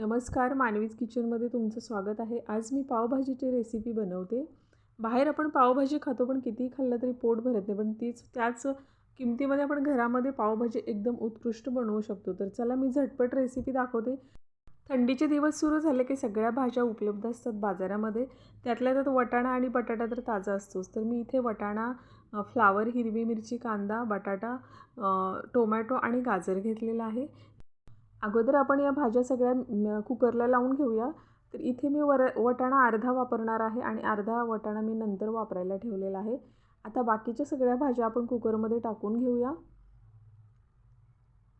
नमस्कार मानवीज किचनमध्ये तुमचं स्वागत आहे. आज मी पावभाजीची रेसिपी बनवते. बाहेर आपण पावभाजी खातो पण कितीही खाल्लं तरी पोट भरत नाही. पण तीच त्याच किमतीमध्ये आपण घरामध्ये पावभाजी एकदम उत्कृष्ट बनवू शकतो. तर चला मी झटपट रेसिपी दाखवते. थंडीचे दिवस सुरू झाले की सगळ्या भाज्या उपलब्ध असतात बाजारामध्ये. त्यातल्या त्यात वटाणा आणि बटाटा तर ताजा असतोच. तर मी इथे वटाणा फ्लावर हिरवी मिरची कांदा बटाटा टोमॅटो आणि गाजर घेतलेला आहे. अगोदर आपण या भाज्या सगळ्या कुकरला लावून घेऊया. तर इथे मी वर वटाणा अर्धा वापरणार आहे आणि अर्धा वटाणा मी नंतर वापरायला ठेवलेला आहे. आता बाकीच्या सगळ्या भाज्या आपण कुकरमध्ये टाकून घेऊया.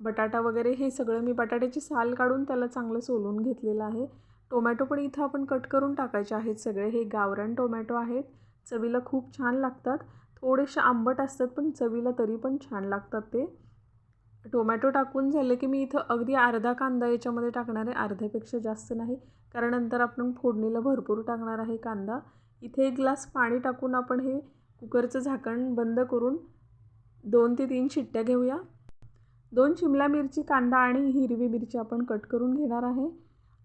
बटाटा वगैरे हे सगळं मी बटाट्याची साल काढून त्याला चांगलं सोलून घेतलेलं आहे. टोमॅटो पण इथं आपण कट करून टाकायचे आहेत सगळे. हे गावरान टोमॅटो आहेत. चवीला खूप छान लागतात. थोडेसे आंबट असतात पण चवीला तरी पण छान लागतात ते. टोमॅटो टाकून झालं की मी इथं अगदी अर्धा कांदा याच्यामध्ये टाकणार आहे. अर्ध्यापेक्षा जास्त नाही. कारण नंतर आपण फोडणीला भरपूर टाकणार आहे कांदा. इथे एक ग्लास पाणी टाकून आपण हे कुकरचं झाकण बंद करून दोन ते तीन शिट्ट्या घेऊया. दोन शिमला मिरची कांदा आणि हिरवी मिरची आपण कट करून घेणार आहे.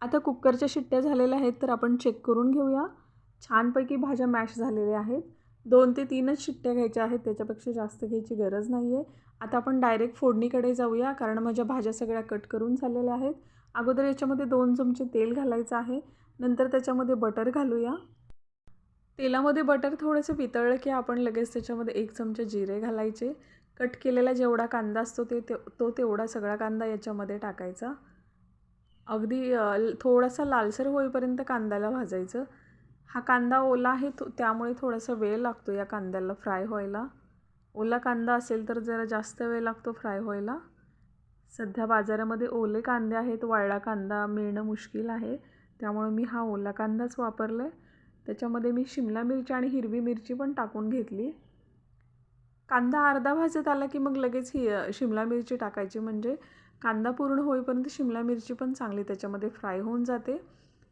आता कुकरच्या शिट्ट्या झालेल्या आहेत तर आपण चेक करून घेऊया. छानपैकी भाज्या मॅश झालेल्या आहेत. दोन ते तीनच शिट्ट्या घ्यायच्या आहेत त्याच्यापेक्षा जास्त घ्यायची गरज नाही आहे आता आपण डायरेक्ट फोडणीकडे जाऊया कारण माझ्या भाज्या सगळ्या कट करून झालेल्या आहेत. अगोदर याच्यामध्ये दोन चमचे तेल घालायचं आहे नंतर त्याच्यामध्ये बटर घालूया. तेलामध्ये बटर थोडंसं पितळलं की आपण लगेच त्याच्यामध्ये एक चमचे जिरे घालायचे. कट केलेला जेवढा कांदा असतो ते तो तेवढा सगळा कांदा याच्यामध्ये टाकायचा. अगदी थोडासा लालसर होईपर्यंत कांद्याला भाजायचं. हा कांदा ओला आहे तो त्यामुळे थोडासा वेळ लागतो या कांद्याला फ्राय व्हायला. ओला कांदा असेल तर जरा जास्त वेळ लागतो फ्राय व्हायला. सध्या बाजारामध्ये ओले कांदे आहेत वाळला कांदा मिळणं मुश्किल आहे त्यामुळे मी हा ओला कांदाच वापरला. आहे त्याच्यामध्ये मी शिमला मिरची आणि हिरवी मिरची पण टाकून घेतली. कांदा अर्धा भाजत आला की मग लगेच ही शिमला मिरची टाकायची. म्हणजे कांदा पूर्ण होईपर्यंत शिमला मिरची पण चांगली त्याच्यामध्ये फ्राय होऊन जाते.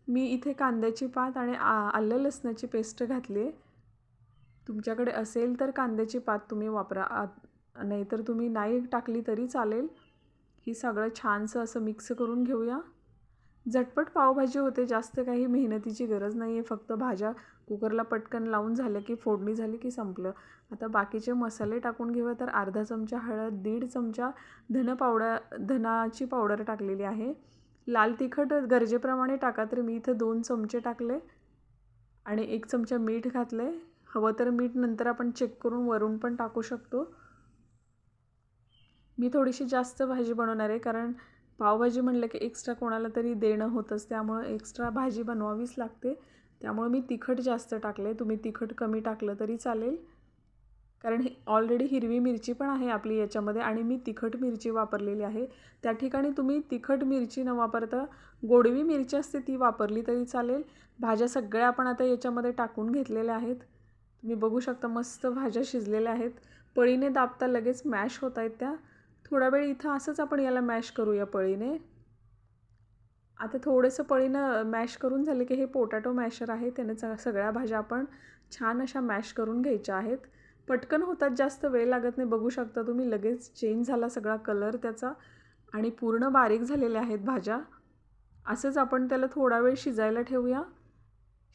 मी इथे कांद्याची पात आणि आ आलं लसणाची पेस्ट घातली आहे. तुमच्याकडे असेल तर कांद्याची पात तुम्ही वापरा. नाहीतर तुम्ही नाही टाकली तरी चालेल. ही सगळं छानसं असं मिक्स करून घेऊया. झटपट पावभाजी होते. जास्त काही मेहनतीची गरज नाही आहे फक्त भाज्या कुकरला पटकन लावून झालं की फोडणी झाली की संपलं. आता बाकीचे मसाले टाकून घेऊया तर अर्धा चमचा हळद दीड चमचा धन पावडर धनाची पावडर टाकलेली आहे. लाल तिखट गरजेप्रमाणे टाका तर मी इथं दोन चमचे टाकले आणि एक चमचा मीठ घातले हवं तर मीठ नंतर आपण चेक करून वरून पण टाकू शकतो. मी थोडीशी जास्त भाजी बनवणार आहे कारण पावभाजी म्हणलं की एक्स्ट्रा कोणाला तरी देणं होतंच त्यामुळं एक्स्ट्रा भाजी बनवावीच लागते. त्यामुळे मी तिखट जास्त टाकले तुम्ही तिखट कमी टाकलं तरी चालेल. कारण ही ऑलरेडी हिरवी मिरची पण आहे आपली याच्यामध्ये आणि मी तिखट मिरची वापरलेली आहे. त्या ठिकाणी तुम्ही तिखट मिरची न वापरता गोडवी मिरची असते ती वापरली तरी चालेल. भाज्या सगळ्या आपण आता याच्यामध्ये टाकून घेतलेल्या आहेत. तुम्ही बघू शकता मस्त भाज्या शिजलेल्या आहेत. पळीने दाबता लगेच मॅश होत आहेत त्या. थोडा वेळ इथं असंच आपण याला मॅश करूया पळीने. आता थोडंसं पळीनं मॅश करून झाले की हे पोटॅटो मॅशर आहे. त्याने सगळ्या भाज्या आपण छान अशा मॅश करून घ्यायच्या आहेत. पटकन होतात जास्त वेळ लागत नाही. बघू शकता तुम्ही लगेच चेंज झाला सगळा कलर त्याचा आणि पूर्ण बारीक झालेल्या आहेत भाज्या. असंच आपण त्याला थोडा वेळ शिजायला ठेवूया.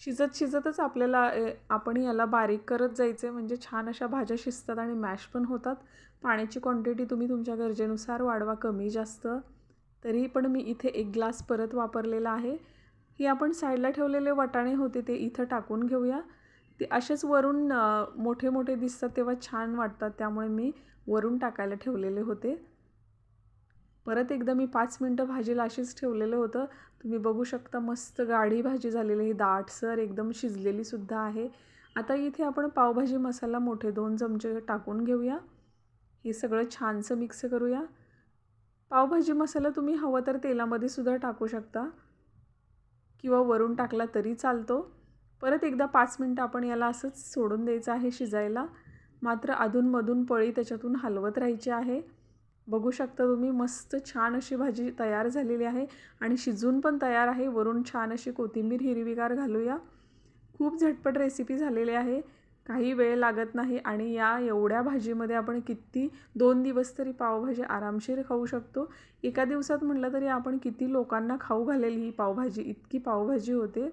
शिजत शिजतच आपल्याला आपण याला बारीक करत जायचं म्हणजे छान अशा भाज्या शिजतात आणि मॅश पण होतात. पाण्याची क्वांटिटी तुम्ही तुमच्या गरजेनुसार वाढवा कमी जास्त. तरी पण मी इथे एक ग्लास परत वापरलेला आहे. ही आपण साईडला ठेवलेले वटाणे होते ते इथं टाकून घेऊया. ते असेच वरून मोठे मोठे दिसतात तेव्हा छान वाटतात. त्यामुळे मी वरून टाकायला ठेवलेले होते. परत एकदा मी पाच मिनटं भाजीला अशीच ठेवलेलं होतं. तुम्ही बघू शकता मस्त गाढी भाजी झालेली ही दाटसर एकदम शिजलेलीसुद्धा आहे. आता इथे आपण पावभाजी मसाला मोठे दोन चमचे टाकून घेऊया. हे सगळं छानसं मिक्स करूया. पावभाजी मसाला तुम्ही हवं तर तेलामध्ये सुद्धा टाकू शकता. किंवा वरून टाकला तरी चालतो. परत एकदा पाच मिनटं आपण याला असंच सोडून द्यायचं आहे शिजायला. मात्र अधूनमधून पळी त्याच्यातून हलवत राहायची आहे. बघू शकता तुम्ही मस्त छान अशी भाजी तयार झालेली आहे आणि शिजून पण तयार आहे. वरून छान अशी कोथिंबीर हिरवीगार घालूया. खूप झटपट रेसिपी झालेली आहे. काही वेळ लागत नाही आणि या एवढ्या भाजीमध्ये आपण किती दोन दिवस तरी पावभाजी आरामशीर खाऊ शकतो. एका दिवसात म्हटलं तरी आपण किती लोकांना खाऊ घालेल ही पावभाजी. इतकी पावभाजी होते.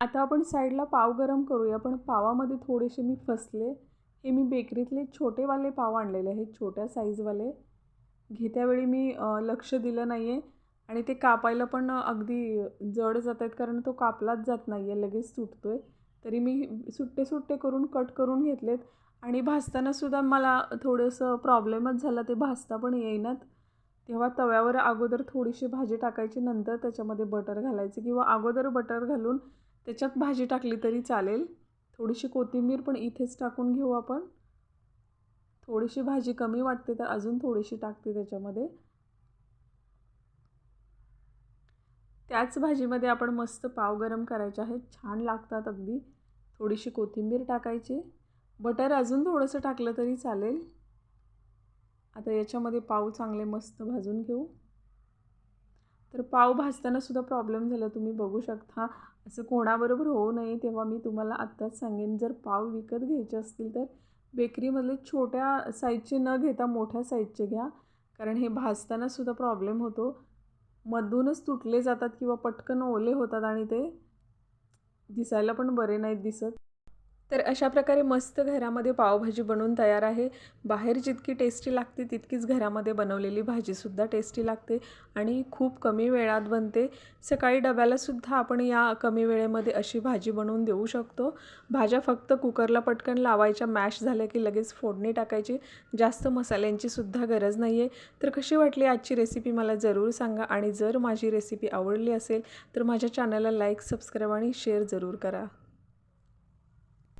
आता आपण साईडला पाव गरम करूया. पण पावामध्ये थोडेसे मी फसले. हे मी बेकरीतले छोटेवाले पाव आणलेले आहेत. छोट्या साईजवाले. घेत्यावेळी मी लक्ष दिलं नाही आहे आणि ते कापायला पण अगदी जड जात आहेत. कारण तो कापलाच जात नाही आहे लगेच तुटतो आहे तरी मी सुट्टे सुट्टे करून कट करून घेतलेत. आणि भाजतानासुद्धा मला थोडंसं प्रॉब्लेमच झाला. ते भाजता पण येईनात. तेव्हा तव्यावर अगोदर थोडीशी भाजी टाकायची. नंतर त्याच्यामध्ये बटर घालायचं. किंवा अगोदर बटर घालून त्याच्यात भाजी टाकली तरी चालेल. थोडीशी कोथिंबीर पण इथेच टाकून घेऊ आपण. थोडीशी भाजी कमी वाटते तर अजून थोडीशी टाकते त्याच्यामध्ये. त्याच भाजीमध्ये आपण मस्त पाव गरम करायचे आहेत. छान लागतात अगदी. थोडीशी कोथिंबीर टाकायची. बटर अजून थोडंसं टाकलं तरी चालेल. आता याच्यामध्ये पाव चांगले मस्त भाजून घेऊ. तर पाव भाजताना सुद्धा प्रॉब्लेम झाला. तुम्ही बघू शकता. असं कोणाबरोबर होऊ नये तेव्हा मी तुम्हाला आत्ताच सांगेन. जर पाव विकत घ्यायचे असतील तर बेकरीमधले छोट्या साईजचे न घेता मोठ्या साईजचे घ्या. कारण हे भाजताना सुद्धा प्रॉब्लेम होतो. मधूनच तुटले जातात किंवा पटकन ओले होतात आणि ते दिसायला पण बरे नाहीत दिसत. तर अशा प्रकारे मस्त घरामध्ये पावभाजी बनवून तयार आहे. बाहेर जितकी टेस्टी लागते तितकीच घरामध्ये बनवलेली भाजीसुद्धा टेस्टी लागते आणि खूप कमी वेळात बनते. सकाळी डब्यालासुद्धा आपण या कमी वेळेमध्ये अशी भाजी बनवून देऊ शकतो. भाज्या फक्त कुकरला पटकन लावायच्या मॅश झाल्या की लगेच फोडणी टाकायची. जास्त मसाल्यांची सुद्धा गरज नाही आहे तर कशी वाटली आजची रेसिपी मला जरूर सांगा आणि जर माझी रेसिपी आवडली असेल तर माझ्या चॅनलला लाईक सबस्क्राईब आणि शेअर जरूर करा.